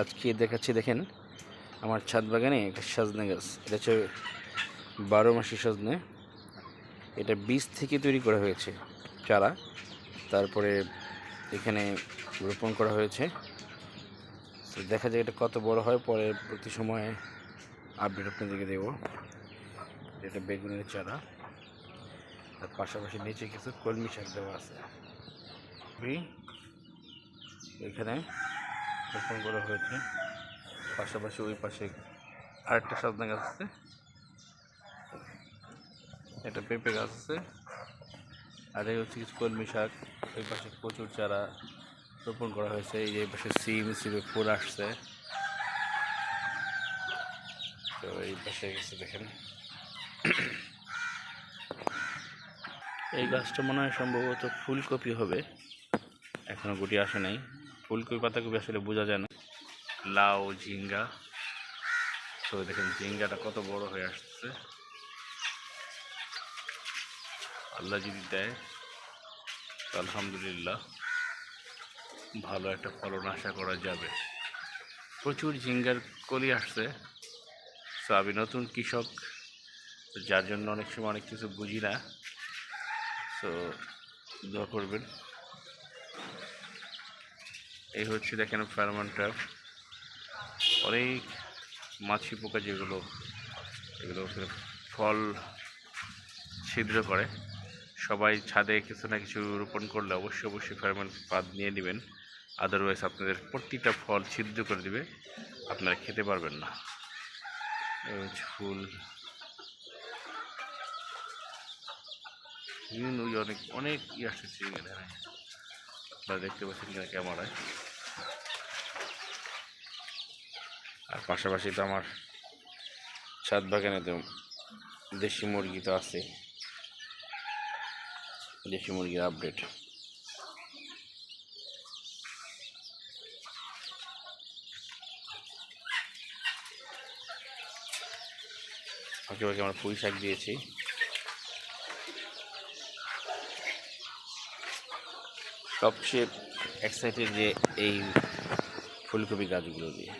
আজকে দেখাচ্ছি, দেখেন, আমার ছাদ বাগানে একটা সজনে গাছ। এটা হচ্ছে বারো মাসি সজনে। এটা বীজ থেকে তৈরি করা হয়েছে চারা। তারপরে এখানে রোপণ করা হয়েছে। দেখা যায় এটা কত বড় হয়। পরে প্রতি সময়ে আপডেট আপনাদেরকে দেবো। এটা বেগুনের চারা। তার পাশাপাশি নিচে কিছু কলমি শাক দেওয়া আছে। এখানে রোপণ করা হয়েছে। পাশাপাশি ওই পাশে আরেকটা সজনা গাছ আছে। একটা পেঁপে গাছ আছে। আর এই হচ্ছে কিছু কলমি শাক। ওই পাশে প্রচুর চারা রোপণ করা হয়েছে। এই যে পাশে সিম, সিমে ফুল আসছে। তো এই পাশে গেছে দেখেন। এই গাছটা মনে হয় সম্ভবত ফুলকপি হবে। এখনও গুটি আসে নাই। ফুলকপি পাতাকপি আসলে বোঝা যায় না। লাউ, ঝিঙ্গা। তো দেখেন ঝিঙ্গাটা কত বড় হয়ে আসছে আল্লাহ যদি দেয় আলহামদুলিল্লাহ ভালো একটা ফলন আশা করা যাবে। প্রচুর ঝিঙ্গার কলি আসছে। তো আমি নতুন কৃষক, যার জন্য অনেক সময় অনেক কিছু বুঝি না। তো দোয়া করবেন। এই হচ্ছে দেখেন ফেরোমনটা। অনেক মাছি পোকা যেগুলো, এগুলো ফল ছিদ্র করে। সবাই ছাদে কিছু না কিছু রোপণ করলে অবশ্যই অবশ্যই ফেরোমন পাত নিয়ে নেবেন। আদারওয়াইজ আপনাদের প্রতিটা ফল ছিদ্র করে দিবে, আপনারা খেতে পারবেন না। ফুল। অনেক অনেক ইয়ে আসতেছে আপনারা দেখতে পাচ্ছেন কিনা ক্যামেরায়। আর পাশাপাশি তো আমার ছাদ বাগানে তো দেশি মুরগি তো আছে। দেশি মুরগির আপডেট ফাঁকে আমরা পুঁই শাক দিয়েছি। সবচেয়ে এক্সাইটেড যে এই ফুলকপি গাছগুলো দিয়ে।